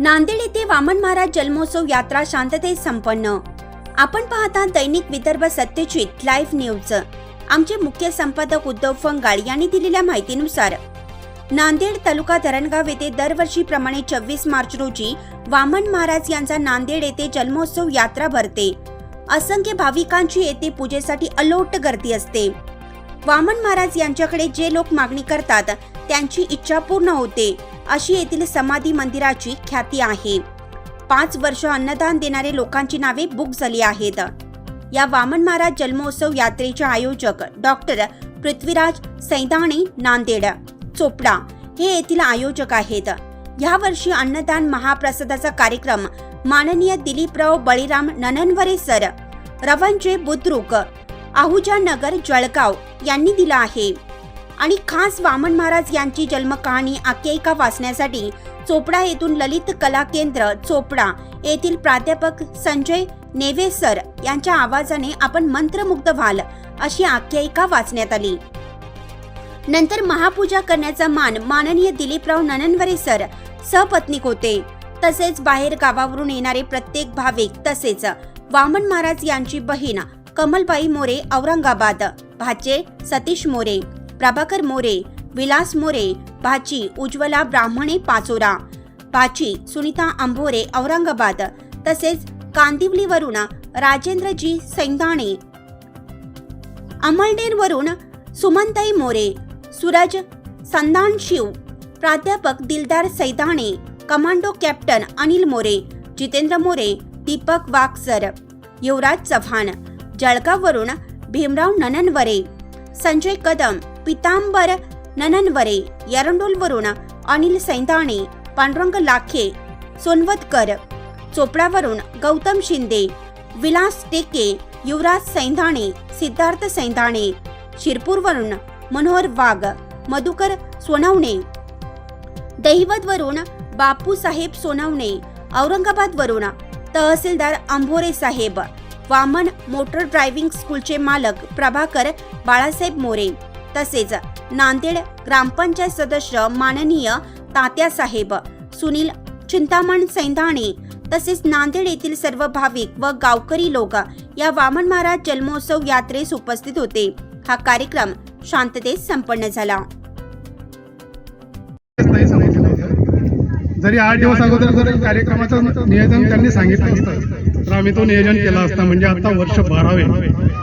नांदेड येथे वामन महाराज जन्मोत्सव यात्रा शांततेत संपन्न. आपण पाहता दैनिक विदर्भ सत्यजित लाईव्ह न्यूज. आमचे मुख्य संपादक उद्धव फंगाळ यांनी दिलेल्या माहितीनुसार नांदेड तालुका धरणगाव येथे दरवर्षीप्रमाणे चव्वीस मार्च रोजी वामन महाराज यांचा नांदेड येथे जन्मोत्सव यात्रा भरते. असंख्य भाविकांची येथे पूजेसाठी अलोट गर्दी असते. वामन महाराज यांच्याकडे जे लोक मागणी करतात त्यांची इच्छा पूर्ण होते. अशी येथील समाधी मंदिराची ख्याती आहे. पाच वर्ष अन्नदान देणारे लोकांची नावे बुक झाली आहेत. या वामन महाराज जन्मोत्सव यात्रेचे आयोजक डॉक्टर पृथ्वीराज सैदाणे नांदेड चोपडा हे येथील आयोजक आहेत. या वर्षी अन्नदान महाप्रसादाचा कार्यक्रम माननीय दिलीपराव बळीराम नननवरे सर रवंजे बुद्रुक आहुजा नगर जळगाव यांनी दिला आहे. आणि खास वामन महाराज यांची जन्मकहाणी आख्यायिका वाचण्यासाठी चोपडा येथून ललित कला केंद्र चोपडा येथील प्राध्यापक संजय नेवे सर यांच्या आवाजाने आपण मंत्रमुग्ध व्हाल अशी आख्यायिका वाचण्यात आली. नंतर महापूजा करण्याचा मान माननीय दिलीपराव नननवरे सर सहपत्नीक होते. तसेच बाहेर गावावरून येणारे प्रत्येक भाविक तसेच वामन महाराज यांची बहीण कमलबाई मोरे औरंगाबाद भाचे सतीश मोरे प्रभाकर मोरे विलास मोरे भाची उज्ज्वला ब्राह्मणे पाचोरा भाची सुनीता अंभोरे औरंगाबाद तसेच कांदिवलीवरून राजेंद्रजी सैंदाणे अमळनेरवरून सुमनताई मोरे सूरज संदान शिव प्राध्यापक दिलदार सैदाणे कमांडो कॅप्टन अनिल मोरे जितेंद्र मोरे दीपक वाक्सर युवराज चव्हाण जळगाववरून भीमराव नननवरे संजय कदम पितांबर नननवरे एरंडोलवरून अनिल सैंदाणे पांडुरंग लाखे सोनवतकर चोपडावरून गौतम शिंदे विलास टेके युवराज सैंदाणे सिद्धार्थ सैंदाणे शिरपूरवरून मनोहर वाघ मधुकर सोनवणे. दैवतवरून बापूसाहेब सोनवणे औरंगाबादवरून तहसीलदार अंभोरे साहेब. वामन मोटर ड्रायव्हिंग स्कूलचे मालक प्रभाकर बाळासाहेब मोरे. तसेच नांदेड ग्रामपंचायत सदस्य माननीय तात्यासाहेब सुनील चिंतामण सैंधाणे तसेच नांदेड येथील सर्व भाविक व गावकरी लोक या वामन महाराज जन्मोत्सव यात्रेस उपस्थित होते. हा कार्यक्रम शांततेत संपन्न झाला. जरी आठ दिवस अगोदर जर कार्यक्रमाचं नियोजन त्यांनी सांगितलं असतं तर आम्ही तो नियोजन केला असता म्हणजे आता वर्ष बारावे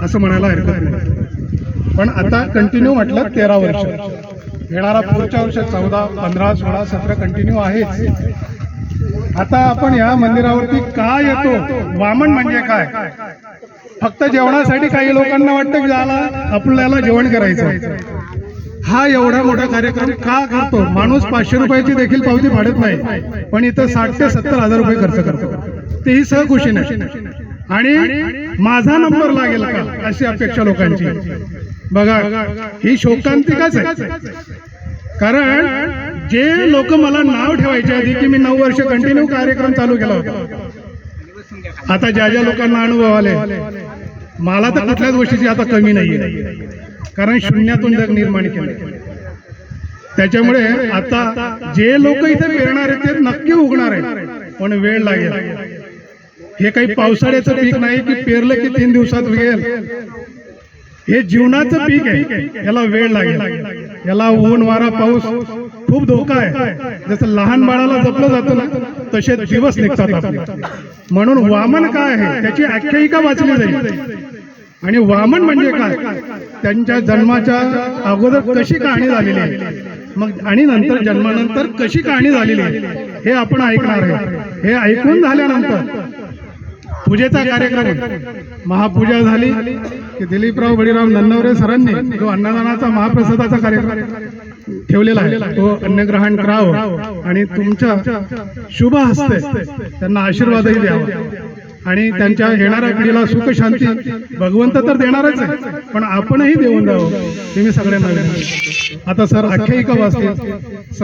असं म्हणायला हरकत नाही. पण आता कंटिन्यू म्हटलं तेरा वर्ष. येणारा पुढच्या वर्ष चौदा पंधरा सोळा सतरा कंटिन्यू आहेच. आता आपण या मंदिरावरती का येतो? वामन म्हणजे काय? फक्त जेवणासाठी काही लोकांना वाटतं की आपल्याला जेवण करायचं हा एवढा मोठा कार्यक्रम का करतो? माणूस पाचशे रुपयाची देखील पावती फाडत नाही. पण इथं साठ ते सत्तर हजार रुपये खर्च करतो. तेही सहकुशीने. आणि माझा नंबर लागेल का? अशी अपेक्षा लोकांची. बघा ही शोकांतिकाच आहे. कारण जे लोक मला नाव ठेवायचे आधी की मी नऊ वर्ष कंटिन्यू कार्यक्रम चालू केला होता. आता ज्या ज्या लोकांना अनुभव आले मला तर कुठल्याच गोष्टीची आता कमी नाहीये. कारण शून्यातून जग निर्माण केलं त्याच्यामुळे आता जे लोक इथे पेरणार आहेत ते नक्की उगणार आहेत. पण वेळ लागेल. हे काही पावसाळ्याचं पीक नाही की पेरलं की तीन दिवसात उगेल. हे जीवनाचं पीक आहे. याला वेळ लागेल. याला ऊन वारा पाऊस खूप धोका आहे. जसं लहान बाळाला जपलं जातं ना तसे दिवस निघतात आपले. म्हणून वामन काय आहे त्याची आख्यायिका वाचली जाईल. आणि वामन म्हणजे काय? त्यांच्या जन्माच्या अगोदर कशी कहाणी झालेली आहे? मग आणि नंतर जन्मानंतर कशी कहाणी झालेली आहे? हे आपण ऐकणार आहे. हे ऐकून झाल्यानंतर पूजेचा कार्यक्रम महापूजा झाली की दिलीपराव बळीराम नन्नवरे सरांनी जो अन्नदानाचा महाप्रसादाचा कार्यक्रम ठेवलेला आहे. तो अन्नग्रहण करावं आणि तुमच्या शुभ हस्ते त्यांना आशीर्वादही द्यावा. आणि त्यांच्या येणाऱ्या पिढीला सुख शांती भगवंत तर देणारच आहे. पण आपणही देऊन द्यावं हे मी सगळ्यांना आता सर आख्यायिका वाचते